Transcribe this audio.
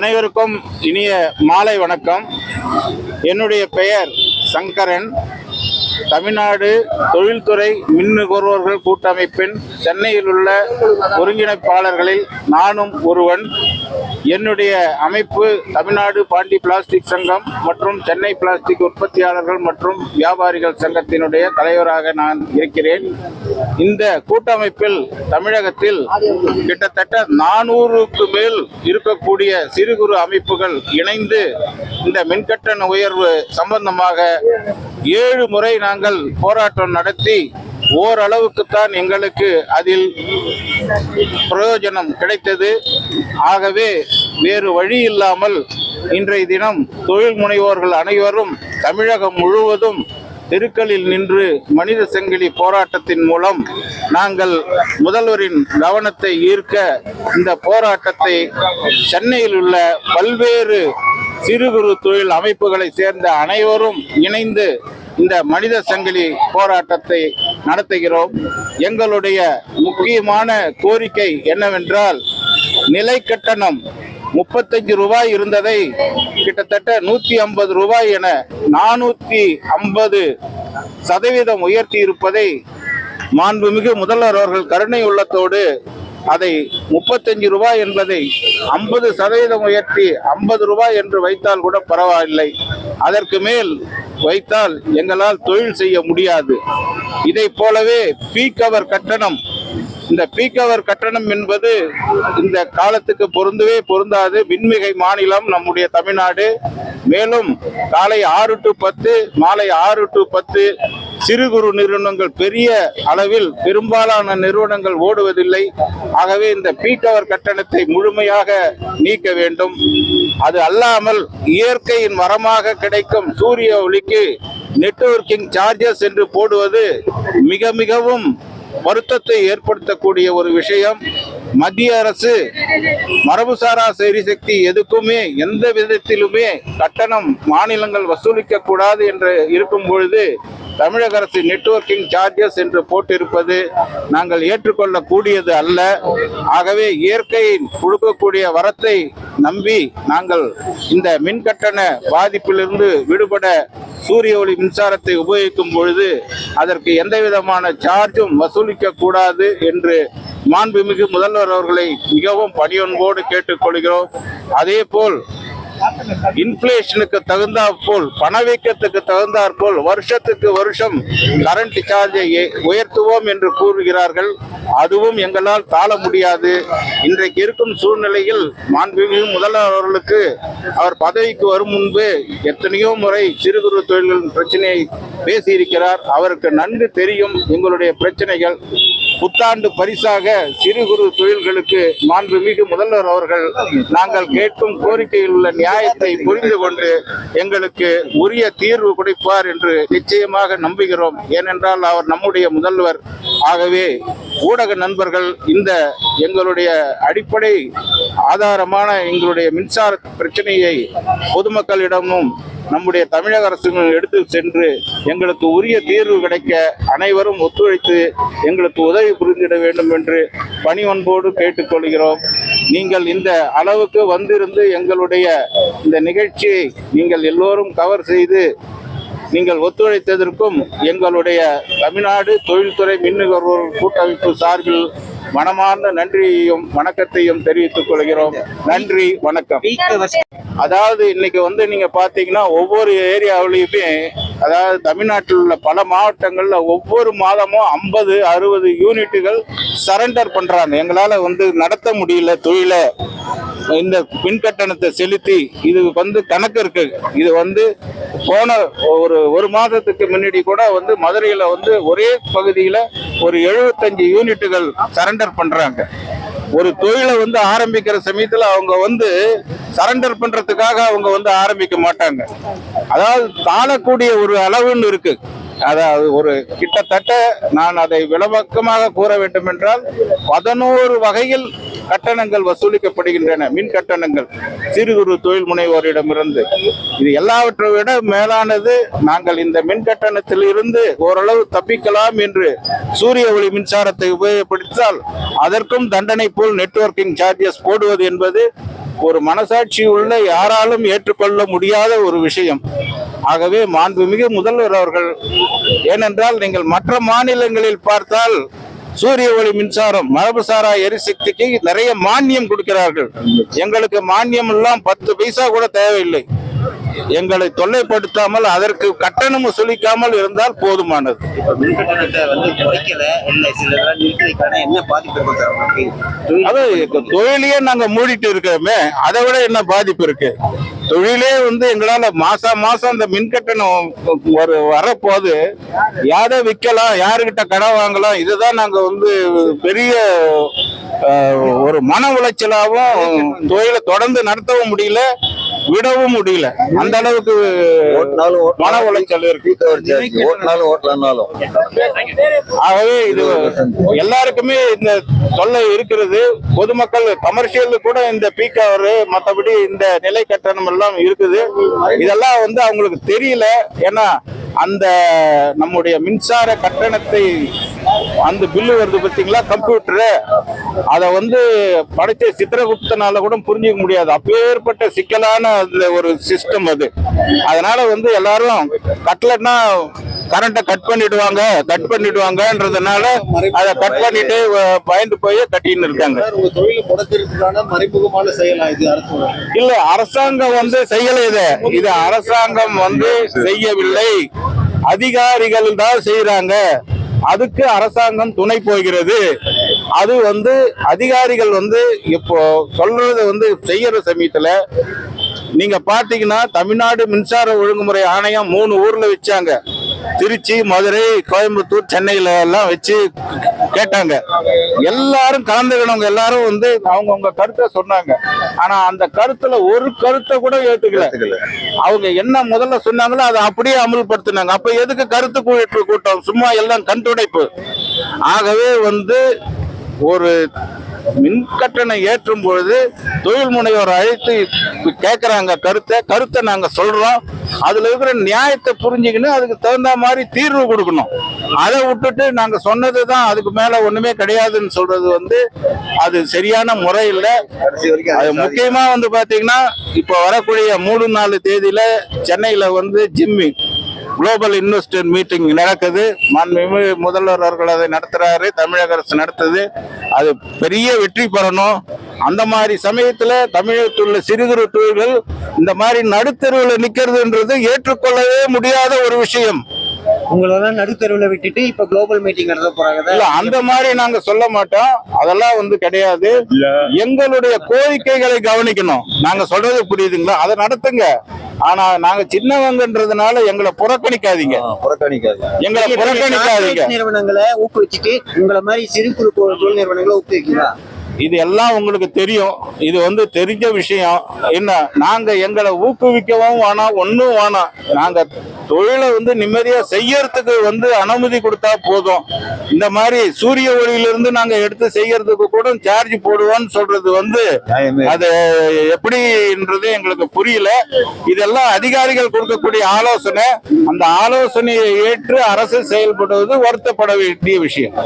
அனைவருக்கும் இனிய மாலை வணக்கம். என்னுடைய பெயர் சங்கரன். தமிழ்நாடு தொழில்துறை மின் நுகர்வோர்கள் கூட்டமைப்பின் சென்னையில் உள்ள ஒருங்கிணைப்பாளர்களில் நானும் ஒருவன். என்னுடைய அமைப்பு தமிழ்நாடு பாண்டி பிளாஸ்டிக் சங்கம் மற்றும் சென்னை பிளாஸ்டிக் உற்பத்தியாளர்கள் மற்றும் வியாபாரிகள் சங்கத்தினுடைய தலைவராக நான் இருக்கிறேன். இந்த கூட்டமைப்பில் தமிழகத்தில் கிட்டத்தட்ட நானூறுக்கு மேல் இருக்கக்கூடிய சிறு குறு அமைப்புகள் இணைந்து இந்த மின்கட்டண உயர்வு சம்பந்தமாக ஏழு முறை நாங்கள் போராட்டம் நடத்தி ஓரளவுக்குத்தான் எங்களுக்கு அதில் பிரயோஜனம் கிடைத்தது. ஆகவே வேறு வழி இல்லாமல் இன்றைய தினம் தொழில் முனைவோர்கள் அனைவரும் தமிழகம் முழுவதும் தெருக்களில் நின்று மனித சங்கிலி போராட்டத்தின் மூலம் நாங்கள் முதல்வரின் கவனத்தை ஈர்க்க இந்த போராட்டத்தை சென்னையில் உள்ள பல்வேறு சிறு குறு தொழில் அமைப்புகளை சேர்ந்த அனைவரும் இணைந்து இந்த மனித சங்கிலி போராட்டத்தை நடத்துகிறோம். எங்களுடைய முக்கியமான கோரிக்கை என்னவென்றால் நிலை கட்டணம் முப்பத்தஞ்சு ரூபாய் இருந்ததை கிட்டத்தட்ட நூத்தி ஐம்பது ரூபாய் என நானூத்தி ஐம்பது சதவீதம் உயர்த்தி இருப்பதை மாண்புமிகு முதல்வர் அவர்கள் கருணை உள்ளத்தோடு அதை முப்பத்தஞ்சு ரூபாய் என்பதை ஐம்பது சதவீதம் உயர்த்தி ஐம்பது ரூபாய் என்று வைத்தால் கூட பரவாயில்லை. அதற்கு மேல் வைத்தால் எங்களால் தொழில் செய்ய முடியாது. இதை போலவே பீக் அவர் கட்டணம். இந்த பீக் அவர் கட்டணம் என்பது இந்த காலத்துக்கு பொருந்தவே பொருந்தாது. மின்மிகை மாநிலம் நம்முடைய தமிழ்நாடு. மேலும் காலை ஆறு டு பத்து மாலை ஆறு டு பத்து சிறு குறு நிறுவனங்கள் பெரிய அளவில் பெரும்பாலான நிறுவனங்கள் ஓடுவதில்லை. ஆகவே இந்த பீக் அவர் கட்டணத்தை முழுமையாக நீக்க வேண்டும். அது அல்லாமல் இயற்கையின் வரமாக கிடைக்கும் சூரிய ஒளிக்கு நெட்வொர்க்கிங் சார்ஜஸ் என்று போடுவது மிக மிகவும் வருத்தத்தை ஏற்படுத்தக்கூடிய ஒரு விஷயம். மத்திய அரசு மரபுசாரா எரிசக்தி எதுக்குமே எந்த விதத்திலுமே கட்டணம் மாநிலங்கள் வசூலிக்க கூடாது என்று இருக்கும் பொழுது தமிழக அரசு நெட்வொர்க்கிங் சார்ஜஸ் என்று போட்டிருப்பது நாங்கள் ஏற்றுக்கொள்ளக்கூடியது அல்ல. ஆகவே இயற்கையின் கொடுக்கக்கூடிய வரத்தை நம்பி நாங்கள் இந்த மின் கட்டண பாதிப்பிலிருந்து விடுபட சூரிய ஒளி மின்சாரத்தை உபயோகிக்கும் பொழுது அதற்கு எந்த விதமான சார்ஜும் வசூலிக்க கூடாது என்று மாண்புமிகு முதல்வர் அவர்களை மிகவும் பணியொன்போடு கேட்டுக்கொள்கிறோம். அதே போல் இன்ஃபிளேஷனுக்கு தகுந்தாற் போல் பணவீக்கத்துக்கு தகுந்தாற் போல் வருஷத்துக்கு வருஷம் கரண்ட் சார்ஜை உயர்த்துவோம் என்று கூறுகிறார்கள். அதுவும் எங்களால் தாழ முடியாது. இன்றைக்கு இருக்கும் சூழ்நிலையில் மாண்புமிகு முதல்வர் அவர்களுக்கு அவர் பதவிக்கு வரும் முன்பு எத்தனையோ முறை சிறு குறு தொழில்களின் பிரச்சனையை பேசியிருக்கிறார். அவருக்கு நன்கு தெரியும் எங்களுடைய பிரச்சனைகள். புத்தாண்டு பரிசாக சிறு குறு தொழில்களுக்கு மாண்புமிகு முதல்வர் அவர்கள் நாங்கள் கேட்கும் கோரிக்கையில் உள்ள நியாயத்தை புரிந்து கொண்டு எங்களுக்கு உரிய தீர்வு கொடுப்பார் என்று நிச்சயமாக நம்புகிறோம். ஏனென்றால் அவர் நம்முடைய முதல்வர். ஆகவே ஊடக நண்பர்கள் இந்த எங்களுடைய அடிப்படை ஆதாரமான எங்களுடைய மின்சார பிரச்சனையை பொதுமக்களிடமும் நம்முடைய தமிழக அரசு எடுத்து சென்று எங்களுக்கு உரிய தீர்வு கிடைக்க அனைவரும் ஒத்துழைத்து எங்களுக்கு உதவி புரிந்திட வேண்டும் என்று பணிவன்போடு கேட்டுக்கொள்கிறோம். நீங்கள் இந்த அளவுக்கு வந்திருந்து எங்களுடைய இந்த நிகழ்ச்சியை நீங்கள் எல்லோரும் கவர் செய்து நீங்கள் ஒத்துழைத்ததற்கும் எங்களுடைய தமிழ்நாடு தொழில்துறை மின் நுகர்வோர் கூட்டமைப்பு சார்பில் மனமார்ந்த நன்றியையும் வணக்கத்தையும் தெரிவித்துக் கொள்கிறோம். நன்றி வணக்கம். அதாவது இன்னைக்கு வந்து நீங்க பாத்தீங்கன்னா ஒவ்வொரு ஏரியாவிலையுமே அதாவது தமிழ்நாட்டில் உள்ள பல மாவட்டங்கள்ல ஒவ்வொரு மாதமும் ஐம்பது அறுபது யூனிட்டுகள் சரண்டர் பண்றாங்க. எங்களால வந்து நடத்த முடியல தொழிலை. இந்த மின் கட்டணத்தை செலுத்தி இது வந்து கணக்கு இருக்கு. இது வந்து போன ஒரு ஒரு மாதத்துக்கு முன்னாடி கூட வந்து மதுரையில வந்து ஒரே பகுதியில ஒரு எழுபத்தஞ்சு யூனிட்டுகள் சரண்டர் பண்றாங்க. ஒரு தொழிலை வந்து ஆரம்பிக்கிற சமயத்தில் அவங்க வந்து சரண்டர் பண்றதுக்காக அவங்க வந்து ஆரம்பிக்க மாட்டாங்க. அதாவது தாழக்கூடிய ஒரு அளவுன்னு இருக்கு. அதாவது ஒரு கிட்டத்தட்ட நான் அதை விளவக்கமாக கூற வேண்டும் என்றால் பதினோரு வகையில் கட்டணங்கள் வசூலிக்கப்படுகின்றன. மின் கட்டணங்கள். சிறு குறு தொழில் முனைவோரிடமிருந்து. இது எல்லாவற்றை விட மேலானது. நாங்கள் இந்த மின் கட்டணத்தில் இருந்து ஓரளவு தப்பிக்கலாம் என்று சூரிய ஒளி மின்சாரத்தை உபயோகப்படுத்தால் அதற்கும் தண்டனை போல் நெட்வொர்க்கிங் சார்ஜஸ் போடுவது என்பது ஒரு மனசாட்சி உள்ள யாராலும் ஏற்றுக்கொள்ள முடியாத ஒரு விஷயம். ஆகவே மாண்புமிகு முதல்வர் அவர்கள் ஏனென்றால் நீங்கள் மற்ற மாநிலங்களில் பார்த்தால் சூரிய ஒளி மின்சாரம் மரபுசாரா எரிசக்திக்கு நிறைய மானியம் கொடுக்கிறார்கள். எங்களுக்கு மானியம் எல்லாம் பத்து பைசா கூட தேவையில்லை. எங்களை தொல்லைப்படுத்தாமல் அதற்கு கட்டணம் வசூலிக்காமல் இருந்தால் போதுமானது. அது தொழிலையே நாங்க மூடிட்டு இருக்கோமே அதை விட என்ன பாதிப்பு இருக்கு? தொழிலே வந்து எங்களால மாசம் மாசம் அந்த மின் கட்டணம் ஒரு வரப்போது யாரை விற்கலாம் யாருக்கிட்ட கடன் வாங்கலாம் இதுதான் நாங்க வந்து பெரிய ஒரு மன உளைச்சலாகவும் தொழிலை தொடர்ந்து நடத்தவும் முடியல. விடவும் முடியல. அந்த அளவுக்கு மன உளைச்சல் இருக்கு. ஓட்டினாலும் ஓட்டலனாலும் ஆகவே இது எல்லாருக்குமே இந்த தொல்லை இருக்கிறது. பொதுமக்கள் கமர்ஷியல் கூட இந்த பீக் அவர் மற்றபடி இந்த நிலை கட்டணம் எல்லாம் இருக்குது. இதெல்லாம் வந்து அவங்களுக்கு தெரியல. ஏன்னா அந்த நம்முடைய மின்சார கட்டணத்தை அந்த பில்லு வருது பார்த்தீங்களா? கம்ப்யூட்டரு. அதை வந்து படைத்த சித்திரகுப்தனால கூட புரிஞ்சுக்க முடியாது. அப்பேற்பட்ட சிக்கலான அந்த ஒரு சிஸ்டம் அது. அதனால வந்து எல்லாரும் கட்டலன்னா கரண்ட்டை கட் பண்ணிடுவாங்க கட் பண்ணிடுவாங்கன்றதுனால அதை கட் பண்ணிட்டு பயந்து போய் கட்டின்னு இருக்காங்க. மறைமுகமான செயலா இது இல்ல அரசாங்கம் வந்து செய்யல இது. இது அரசாங்கம் வந்து செய்யவில்லை. அதிகாரிகள் தான் செய்யறாங்க அதுக்கு அரசாங்கம் துணை போகிறது. அது வந்து அதிகாரிகள் வந்து இப்போ சொல்றது வந்து செய்யற சமயத்துல நீங்க பாத்தீங்கன்னா தமிழ்நாடு மின்சார ஒழுங்குமுறை ஆணையம் மூணு ஊர்ல வச்சாங்க. திருச்சி மதுரை கோயம்புத்தூர் சென்னையில எல்லாம் வச்சு கேட்டாங்க. எல்லாரும் கலந்துக்கினவங்க எல்லாரும் வந்து அவங்கவுங்க கருத்தை சொன்னாங்க. ஆனா அந்த கருத்துல ஒரு கருத்தை கூட ஏத்துக்கல. அவங்க என்ன முதல்ல சொன்னாங்களோ அதை அப்படியே அமல்படுத்தினாங்க. அப்ப எதுக்கு கருத்து கூட்டு கூட்டம்? சும்மா எல்லாம் கண்துடைப்பு. ஆகவே வந்து ஒரு மின் கட்டணம் ஏற்றும் பொழுது தொழில் முனைவோர் அழைத்து கேட்கறாங்க கருத்தை. கருத்தை நாங்க சொல்றோம். அதுல இருக்கிற நியாயத்தை புரிஞ்சுக்கின்னு அதுக்கு தகுந்த மாதிரி தீர்வு கொடுக்கணும். அதை விட்டுட்டு நாங்க சொன்னதுதான் அதுக்கு மேல ஒண்ணுமே கிடையாதுன்னு சொல்றது வந்து அது சரியான முறை இல்லை அது அதை முக்கியமா வந்து பாத்தீங்கன்னா இப்போ வரக்கூடிய மூணு நாலு தேதியில சென்னையில வந்து ஜிம்மி குளோபல் இன்வெஸ்டர் மீட்டிங் நடக்குது. மாண்புமிகு முதல்வர் அவர்கள் அதை நடத்துறாரு தமிழக அரசு நடத்துது. அது பெரிய வெற்றி பெறணும். அந்த மாதிரி சமயத்துல தமிழகத்தில் உள்ள சிறு குறு தொழில்கள் இந்த மாதிரி நடுத்தருவில் நிக்கிறதுன்றது ஏற்றுக்கொள்ளவே முடியாத ஒரு விஷயம். உங்களெல்லாம் நடுத்தருவில் விட்டுட்டு இப்ப குளோபல் மீட்டிங் நடத்த போறாங்க. இல்ல அந்த மாதிரி நாங்க சொல்ல மாட்டோம். அதெல்லாம் வந்து கிடையாது. எங்களுடைய கோரிக்கைகளை கவனிக்கணும். நாங்க சொல்றது புரியுதுங்களா? அதை நடத்துங்க. ஆனா நாங்க சின்னவங்கன்றதுனால எங்களை புறக்கணிக்காதீங்க. புறக்கணிக்காது எங்களை புறக்கணிக்காதீங்க. நிறுவனங்களை ஊக்குவிச்சுட்டு உங்களை மாதிரி சிறு குறு தொழில் நிறுவனங்களை ஊக்குவிக்கிறா இது எல்லாம் உங்களுக்கு தெரியும். இது வந்து தெரிஞ்ச விஷயம். என்ன? நாங்க எங்களை ஊக்குவிக்கவும் வேணாம் ஒன்றும் வேணாம். நாங்க தொழிலை வந்து நிம்மதியா செய்யறதுக்கு வந்து அனுமதி கொடுத்தா போதும். இந்த மாதிரி சூரிய ஒளியிலிருந்து நாங்க எடுத்து செய்யறதுக்கு கூட சார்ஜ் போடுவோம்னு சொல்றது வந்து அது எப்படின்றது எங்களுக்கு புரியல. இதெல்லாம் அதிகாரிகள் கொடுக்கக்கூடிய ஆலோசனை. அந்த ஆலோசனையை ஏற்று அரசு செயல்படுவது வருத்தப்பட வேண்டிய விஷயம்.